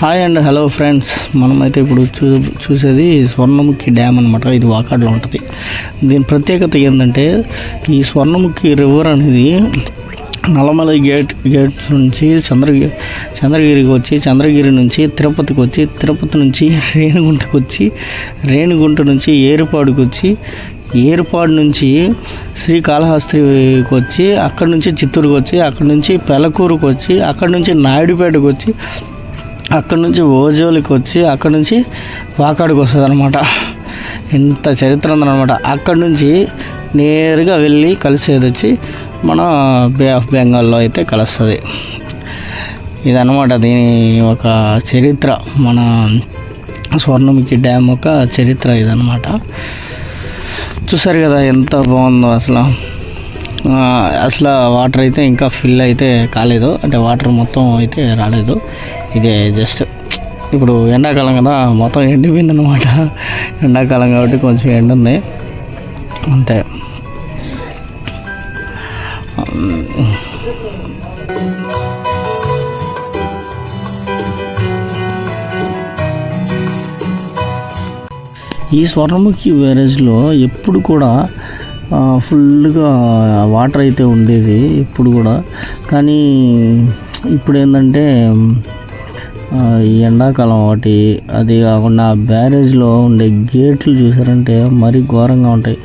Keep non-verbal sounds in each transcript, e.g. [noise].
Hi and hello friends మనమైతే ఇప్పుడు చూ చూసేది స్వర్ణముఖి డ్యామ్ అనమాట ఇది వాకాడ్లో ఉంటుంది. దీని ప్రత్యేకత ఏంటంటే ఈ స్వర్ణముఖి రివర్ అనేది నల్లమల గేట్ గేట్ నుంచి చంద్రగిరి చంద్రగిరికి వచ్చి చంద్రగిరి నుంచి తిరుపతికి వచ్చి తిరుపతి నుంచి రేణిగుంటకు వచ్చి రేణిగుంట నుంచి ఏరుపాడుకు వచ్చి ఏర్పాడు నుంచి శ్రీకాళహస్తికి వచ్చి అక్కడి నుంచి చిత్తూరుకు వచ్చి అక్కడి నుంచి పెలకూరుకు వచ్చి అక్కడి నుంచి నాయుడుపేటకు వచ్చి అక్కడి నుంచి ఓజోలికి వచ్చి అక్కడి నుంచి వాకాడికి వస్తుంది అనమాట ఇంత చరిత్ర ఉందన్నమాట అక్కడి నుంచి నేరుగా వెళ్ళి కలిసేది వచ్చి మన బే ఆఫ్ బెంగాల్లో అయితే కలుస్తుంది. ఇదన్నమాట దీని ఒక చరిత్ర. మన స్వర్ణముఖి డ్యామ్ యొక్క చరిత్ర ఇదన్నమాట. చూసారు కదా ఎంత బాగుందో అసలు. అసలు వాటర్ అయితే ఇంకా ఫిల్ అయితే కాలేదు. అంటే వాటర్ మొత్తం అయితే రాలేదు. ఇదే జస్ట్ ఇప్పుడు ఎండాకాలం కదా మొత్తం ఎండిపోయింది అనమాట ఎండాకాలం కాబట్టి కొంచెం ఎండ ఉంది. అంతే. ఈ స్వర్ణముఖి బ్యారేజ్లో ఎప్పుడు కూడా ఫుల్గా వాటర్ అయితే ఉండేది ఎప్పుడు కూడా. కానీ ఇప్పుడు ఏంటంటే ఈ ఎండాకాలం ఒకటి అది కాకుండా ఆ బ్యారేజ్లో ఉండే గేట్లు చూసారంటే మరీ ఘోరంగా ఉంటాయి.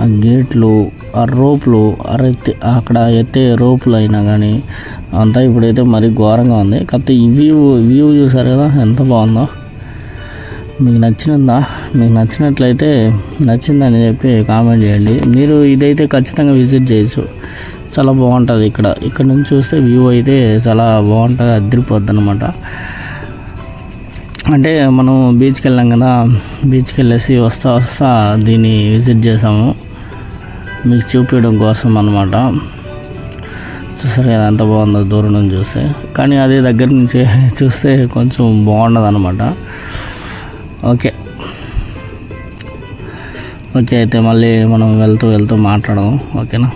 ఆ గేట్లు ఆ రోపులు అరెత్తే అక్కడ ఎత్తే రోపులు అయినా కానీ అంతా ఇప్పుడైతే మరీ ఘోరంగా ఉంది. కాకపోతే ఈ వ్యూ వ్యూ చూసారు కదా ఎంత బాగుందో. మీకు నచ్చినదా? మీకు నచ్చినట్లయితే నచ్చిందని చెప్పి కామెంట్ చేయండి. మీరు ఇదైతే ఖచ్చితంగా విజిట్ చేయొచ్చు. చాలా బాగుంటుంది ఇక్కడ. ఇక్కడ నుంచి చూస్తే వ్యూ అయితే చాలా బాగుంటుంది అదిరిపోద్ది అనమాట అంటే మనం బీచ్కి వెళ్ళాం కదా బీచ్కి వెళ్ళేసి వస్తా వస్తా దీన్ని విజిట్ చేసాము. మీకు చూపించడం కోసం అనమాట చూసారు కదా ఎంత బాగుందో దూరం నుంచి చూస్తే. కానీ అదే దగ్గర నుంచి [laughs] చూస్తే కొంచెం బాగుండదు అనమాట ఓకే. ఓకే అయితే మళ్ళీ మనం వెళ్తూ వెళ్తూ మాట్లాడదాం. ఓకేనా?